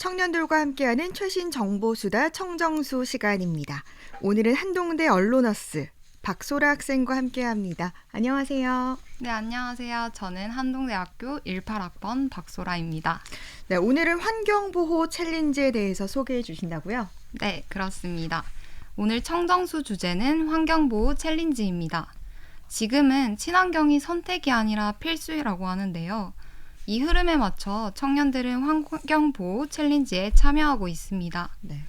청년들과 함께하는 최신 정보 수다 청정수 시간입니다. 오늘은 한동대 언로너스 박소라 학생과 함께합니다. 안녕하세요. 네, 안녕하세요. 저는 한동대학교 18학번 박소라입니다. 네, 오늘은 환경보호 챌린지에 대해서 소개해 주신다고요? 네, 그렇습니다. 오늘 청정수 주제는 환경보호 챌린지입니다. 지금은 친환경이 선택이 아니라 필수라고 하는데요. 이 흐름에 맞춰 청년들은 환경보호 챌린지에 참여하고 있습니다. 네.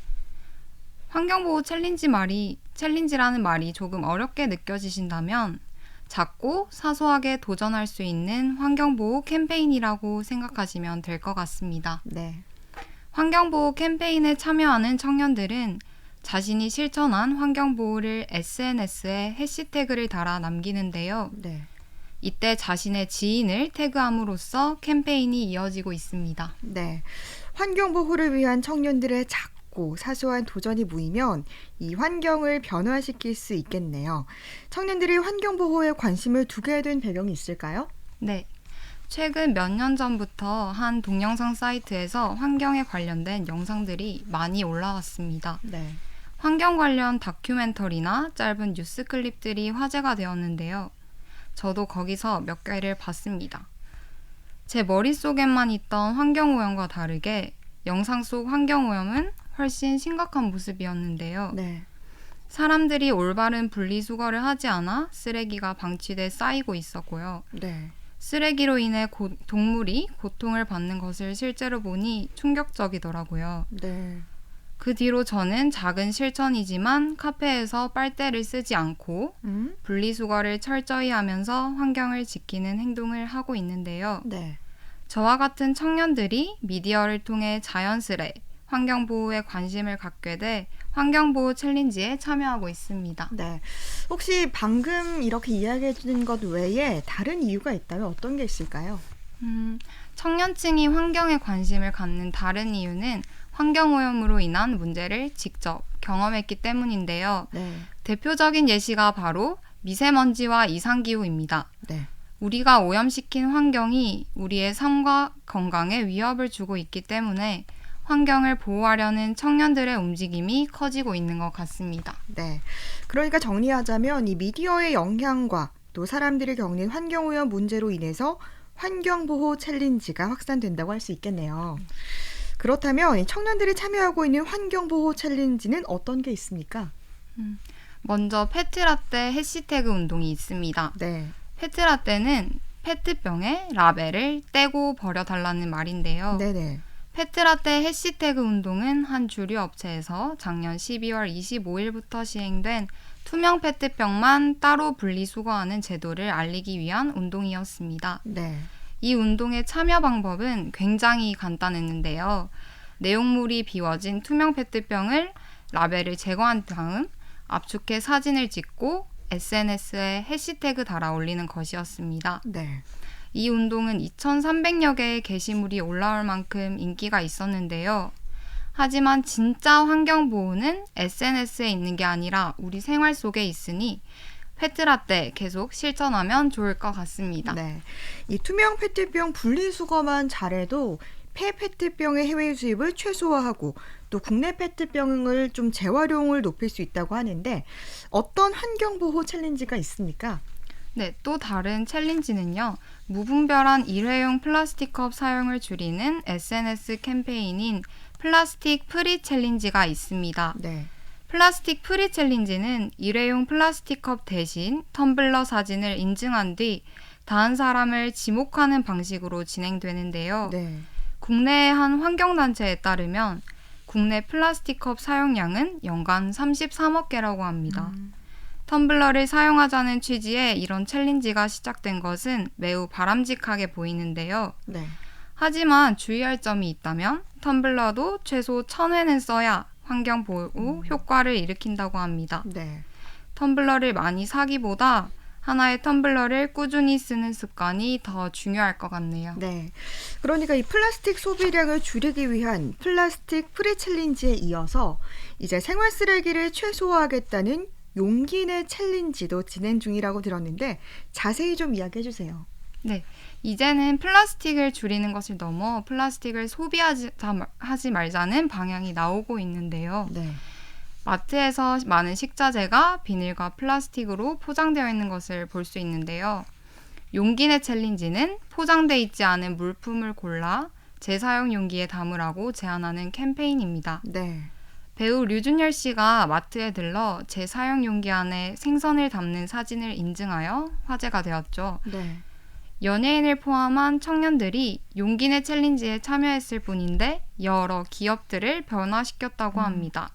환경보호 챌린지 말이 챌린지라는 말이 조금 어렵게 느껴지신다면 작고 사소하게 도전할 수 있는 환경보호 캠페인이라고 생각하시면 될 것 같습니다. 네. 환경보호 캠페인에 참여하는 청년들은 자신이 실천한 환경보호를 SNS에 해시태그를 달아 남기는데요. 네. 이때 자신의 지인을 태그함으로써 캠페인이 이어지고 있습니다. 네. 환경 보호를 위한 청년들의 작고 사소한 도전이 모이면 이 환경을 변화시킬 수 있겠네요. 청년들이 환경 보호에 관심을 두게 된 배경이 있을까요? 네. 최근 몇 년 전부터 한 동영상 사이트에서 환경에 관련된 영상들이 많이 올라왔습니다. 네. 환경 관련 다큐멘터리나 짧은 뉴스 클립들이 화제가 되었는데요. 저도 거기서 몇 개를 봤습니다. 제 머릿속에만 있던 환경오염과 다르게 영상 속 환경오염은 훨씬 심각한 모습이었는데요. 네. 사람들이 올바른 분리수거를 하지 않아 쓰레기가 방치돼 쌓이고 있었고요. 네. 쓰레기로 인해 고, 동물이 고통을 받는 것을 실제로 보니 충격적이더라고요. 네. 그 뒤로 저는 작은 실천이지만 카페에서 빨대를 쓰지 않고 음? 분리수거를 철저히 하면서 환경을 지키는 행동을 하고 있는데요. 네. 저와 같은 청년들이 미디어를 통해 자연스레 환경보호에 관심을 갖게 돼 환경보호 챌린지에 참여하고 있습니다. 네. 혹시 방금 이렇게 이야기해 주는 것 외에 다른 이유가 있다면 어떤 게 있을까요? 음, 청년층이 환경에 관심을 갖는 다른 이유는 환경오염으로 인한 문제를 직접 경험했기 때문인데요. 네. 대표적인 예시가 바로 미세먼지와 이상기후입니다. 네. 우리가 오염시킨 환경이 우리의 삶과 건강에 위협을 주고 있기 때문에 환경을 보호하려는 청년들의 움직임이 커지고 있는 것 같습니다. 네. 그러니까 정리하자면 이 미디어의 영향과 또 사람들이 겪는 환경오염 문제로 인해서 환경보호 챌린지가 확산된다고 할 수 있겠네요. 그렇다면 이 청년들이 참여하고 있는 환경보호 챌린지는 어떤 게 있습니까? 먼저 페트라떼 해시태그 운동이 있습니다. 네. 페트라떼는 페트병에 라벨을 떼고 버려달라는 말인데요. 네네. 페트라떼 해시태그 운동은 한 주류 업체에서 작년 12월 25일부터 시행된 투명 페트병만 따로 분리 수거하는 제도를 알리기 위한 운동이었습니다. 네. 이 운동의 참여 방법은 굉장히 간단했는데요. 내용물이 비워진 투명 페트병을 라벨을 제거한 다음 압축해 사진을 찍고 SNS에 해시태그 달아 올리는 것이었습니다. 네. 이 운동은 2,300여 개의 게시물이 올라올 만큼 인기가 있었는데요. 하지만 진짜 환경 보호는 SNS에 있는 게 아니라 우리 생활 속에 있으니 페트라떼 계속 실천하면 좋을 것 같습니다. 네. 이 투명 페트병 분리수거만 잘해도 폐 페트병의 해외 수입을 최소화하고 또 국내 페트병을 좀 재활용을 높일 수 있다고 하는데 어떤 환경 보호 챌린지가 있습니까? 네, 또 다른 챌린지는요. 무분별한 일회용 플라스틱 컵 사용을 줄이는 SNS 캠페인인 플라스틱 프리 챌린지가 있습니다. 네. 플라스틱 프리 챌린지는 일회용 플라스틱 컵 대신 텀블러 사진을 인증한 뒤 다른 사람을 지목하는 방식으로 진행되는데요. 네. 국내의 한 환경단체에 따르면 국내 플라스틱 컵 사용량은 연간 33억 개라고 합니다. 음. 텀블러를 사용하자는 취지의 이런 챌린지가 시작된 것은 매우 바람직하게 보이는데요. 네. 하지만 주의할 점이 있다면 텀블러도 최소 1000회는 써야 환경 보호 효과를 일으킨다고 합니다. 네. 텀블러를 많이 사기보다 하나의 텀블러를 꾸준히 쓰는 습관이 더 중요할 것 같네요. 네. 그러니까 이 플라스틱 소비량을 줄이기 위한 플라스틱 프리 챌린지에 이어서 이제 생활 쓰레기를 최소화하겠다는 용기 내 챌린지도 진행 중이라고 들었는데 자세히 좀 이야기해 주세요. 네. 이제는 플라스틱을 줄이는 것을 넘어 플라스틱을 소비하지 하지 말자는 방향이 나오고 있는데요. 네. 마트에서 많은 식자재가 비닐과 플라스틱으로 포장되어 있는 것을 볼 수 있는데요. 용기내 챌린지는 포장돼 있지 않은 물품을 골라 재사용 용기에 담으라고 제안하는 캠페인입니다. 네. 배우 류준열 씨가 마트에 들러 재사용 용기 안에 생선을 담는 사진을 인증하여 화제가 되었죠. 네. 연예인을 포함한 청년들이 용기내 챌린지에 참여했을 뿐인데 여러 기업들을 변화시켰다고 합니다.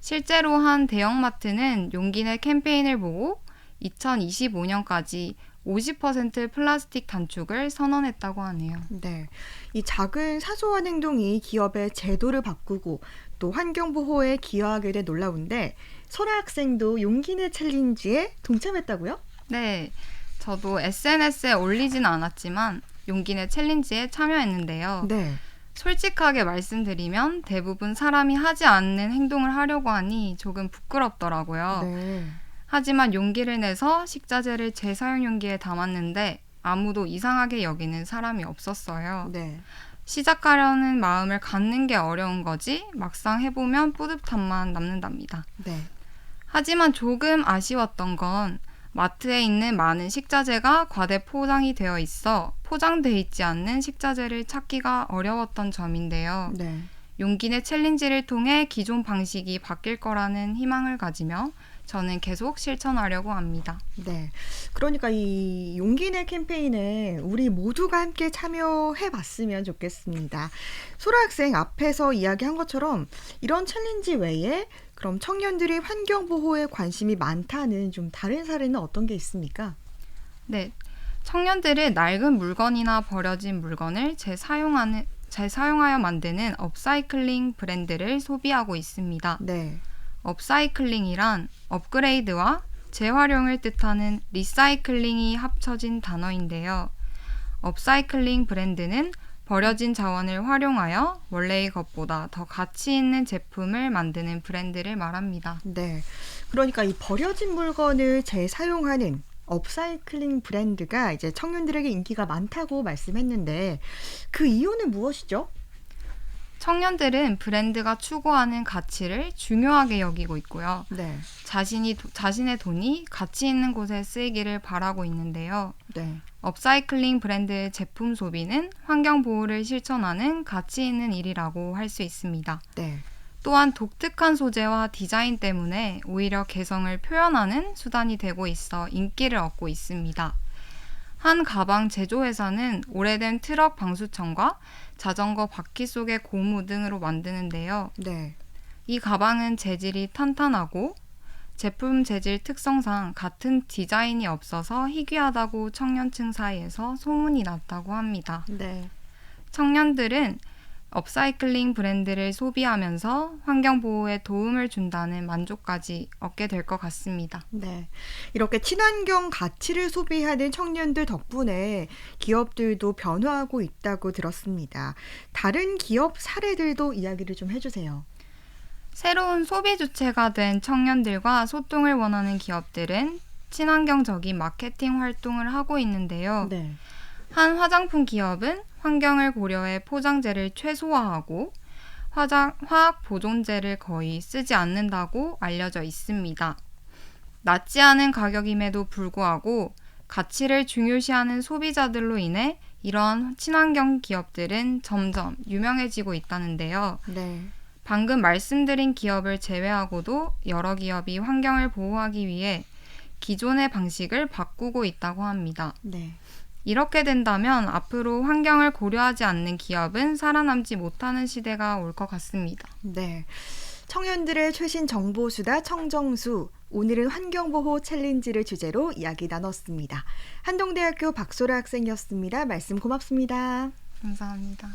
실제로 한 대형마트는 용기내 캠페인을 보고 2025년까지 50% 플라스틱 단축을 선언했다고 하네요. 네. 이 작은 사소한 행동이 기업의 제도를 바꾸고 또 환경 보호에 기여하게 돼 놀라운데 소라 학생도 용기내 챌린지에 동참했다고요? 네, 저도 SNS에 올리진 않았지만 용기내 챌린지에 참여했는데요. 네. 솔직하게 말씀드리면 대부분 사람이 하지 않는 행동을 하려고 하니 조금 부끄럽더라고요. 네. 하지만 용기를 내서 식자재를 재사용 용기에 담았는데 아무도 이상하게 여기는 사람이 없었어요. 네. 시작하려는 마음을 갖는 게 어려운 거지 막상 해보면 뿌듯함만 남는답니다. 네. 하지만 조금 아쉬웠던 건 마트에 있는 많은 식자재가 과대 포장이 되어 있어 포장돼 있지 않는 식자재를 찾기가 어려웠던 점인데요. 네. 용기내 챌린지를 통해 기존 방식이 바뀔 거라는 희망을 가지며 저는 계속 실천하려고 합니다. 네. 그러니까 이 용기내 캠페인에 우리 모두가 함께 참여해 봤으면 좋겠습니다. 소라 학생 앞에서 이야기한 것처럼 이런 챌린지 외에 그럼 청년들이 환경 보호에 관심이 많다는 좀 다른 사례는 어떤 게 있습니까? 네. 청년들은 낡은 물건이나 버려진 물건을 재사용하는 재사용하여 만드는 업사이클링 브랜드를 소비하고 있습니다. 네. 업사이클링이란 업그레이드와 재활용을 뜻하는 리사이클링이 합쳐진 단어인데요. 업사이클링 브랜드는 버려진 자원을 활용하여 원래의 것보다 더 가치 있는 제품을 만드는 브랜드를 말합니다. 네. 그러니까 이 버려진 물건을 재사용하는 업사이클링 브랜드가 이제 청년들에게 인기가 많다고 말씀했는데 그 이유는 무엇이죠? 청년들은 브랜드가 추구하는 가치를 중요하게 여기고 있고요. 네. 자신이 도- 자신의 돈이 가치 있는 곳에 쓰이기를 바라고 있는데요. 네. 업사이클링 브랜드의 제품 소비는 환경 보호를 실천하는 가치 있는 일이라고 할 수 있습니다. 네. 또한 독특한 소재와 디자인 때문에 오히려 개성을 표현하는 수단이 되고 있어 인기를 얻고 있습니다. 한 가방 제조회사는 오래된 트럭 방수천과 자전거 바퀴 속의 고무 등으로 만드는데요. 네. 이 가방은 재질이 탄탄하고 제품 재질 특성상 같은 디자인이 없어서 희귀하다고 청년층 사이에서 소문이 났다고 합니다. 네. 청년들은 업사이클링 브랜드를 소비하면서 환경 보호에 도움을 준다는 만족까지 얻게 될 것 같습니다. 네. 이렇게 친환경 가치를 소비하는 청년들 덕분에 기업들도 변화하고 있다고 들었습니다. 다른 기업 사례들도 이야기를 좀 해주세요. 새로운 소비 주체가 된 청년들과 소통을 원하는 기업들은 친환경적인 마케팅 활동을 하고 있는데요. 네. 한 화장품 기업은 환경을 고려해 포장재를 최소화하고 화장, 화학 보존제를 거의 쓰지 않는다고 알려져 있습니다. 낮지 않은 가격임에도 불구하고 가치를 중요시하는 소비자들로 인해 이러한 친환경 기업들은 점점 유명해지고 있다는데요. 네. 방금 말씀드린 기업을 제외하고도 여러 기업이 환경을 보호하기 위해 기존의 방식을 바꾸고 있다고 합니다. 네. 이렇게 된다면 앞으로 환경을 고려하지 않는 기업은 살아남지 못하는 시대가 올 것 같습니다. 네. 청년들의 최신 정보 수다 청정수. 오늘은 환경보호 챌린지를 주제로 이야기 나눴습니다. 한동대학교 박소라 학생이었습니다. 말씀 고맙습니다. 감사합니다.